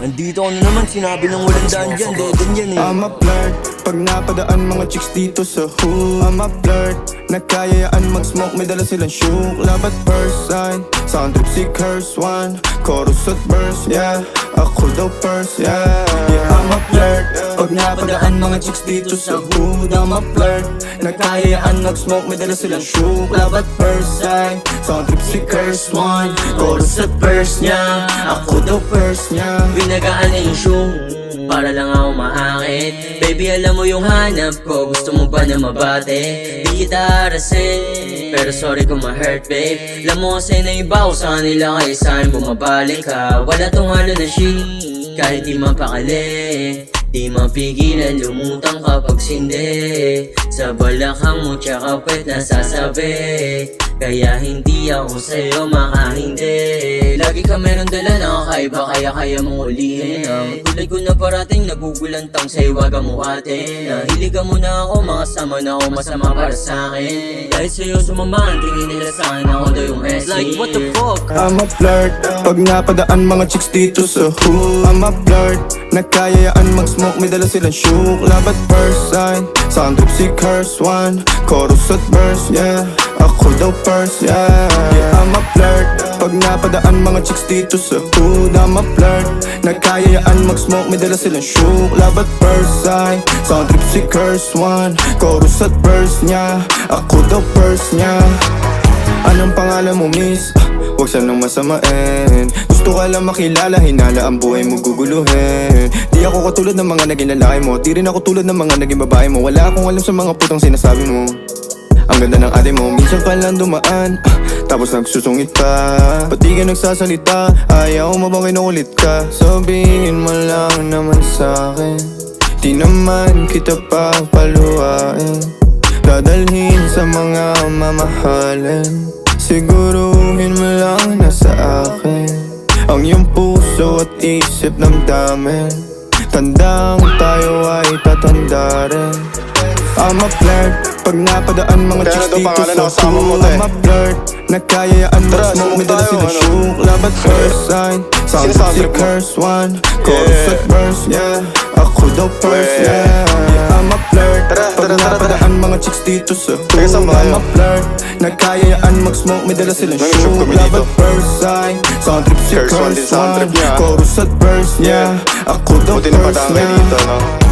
Nandito na naman, sinabi ng walang daan dyan, dead yan eh. I'm a flirt Pag napadaan mga chicks dito sa hood I'm a flirt Nagkayayaan mag-smoke May dala silang shook. Love at first sight Sound trip si curse one. Chorus at verse, yeah. Ako daw first, yeah Yeah, I'm a flirt Pag napadaan mga chicks dito sa hood I'm a flirt. Nagkayayaan mag-smoke May dala silang shook Love at first sight Sound trip si curse one. Chorus at verse, yeah Ako daw first, yeah Binagaan na yung shoe para lang ako maakit Baby alam mo yung hanap ko Gusto mo ba na mabate? Di kita arasin Pero sorry kung ma-hurt babe. Alam mo kasi na iba ko sa kanila Kaya sa'kin bumabalik ka? Wala tong halo na shit Kahit di mapakali Di mapigilan lumutang kapag sindi. Sa balakang mo tsaka pwet nasasabi Kaya hindi ako sa'yo makahindi. Lagi ka meron dala na kakaiba kaya kaya mong ulihin. Ang tulad ko na parating nagugulantang sa'yo wag mo atin Nahiligan mo na ako makasama na ako masama para sa'kin. Dahil sa'yo sumama ang tingin nila sa'kin ako daw yung SC Like what the fuck? I'm a flirt. Pag napadaan mga chicks dito sa hood I'm a flirt. Nagkayayaan mag-smoke May dala silang shook. Love at first sight Sound trip si curse one? Chorus at verse, yeah. Ako daw first, yeah. Yeah, I'm a flirt. Pag napadaan mga chicks dito sa hood I'm a flirt. Nagkayayaan mag-smoke May dala silang shook. Love at first sight Sound trip si curse one? Chorus at verse, yeah. Ako daw first, yeah. Anong pangalan mo miss? Huwag sanang masamain. Gusto ka lang makilala Hinala ang buhay mo guguluhin. Di ako katulad ng mga naging lalaki mo. Di rin ako tulad ng mga naging babae mo. Wala akong alam sa mga putang sinasabi mo. Ang ganda ng ate mo Minsan ka lang dumaan. Ah, Tapos nagsusungit pa Ba't di ka nagsasalita? Ayaw mo bang kinukulit ka? Sabihin mo lang naman sa'kin Di naman kita pa paluhain Dadalhin sa mga mamahalin Siguruhin mo lang na sa akin Ang iyong puso at isip ng damin Tandang tayo ay tatanda rin. I'm a flirt Pag napadaan mga Kaya chicks dito sa hood te? I'm a flirt Nagkayayaan Tara, mag-smoke smoke May dala silang ano? shook Love at first sight Sound si mo? curse one. Chorus at verse, yeah. Ako daw first, Yeah. I'm a flirt. Tara, Pag tara, tara, tara. napadaan mga chicks dito sa hood I'm a flirt. Nagkayayaan mag-smoke May dala Nag-shop shook kami Love dito. at first sight Sound trip si Curse one. Chorus at verse, yeah. Ako daw first, yeah?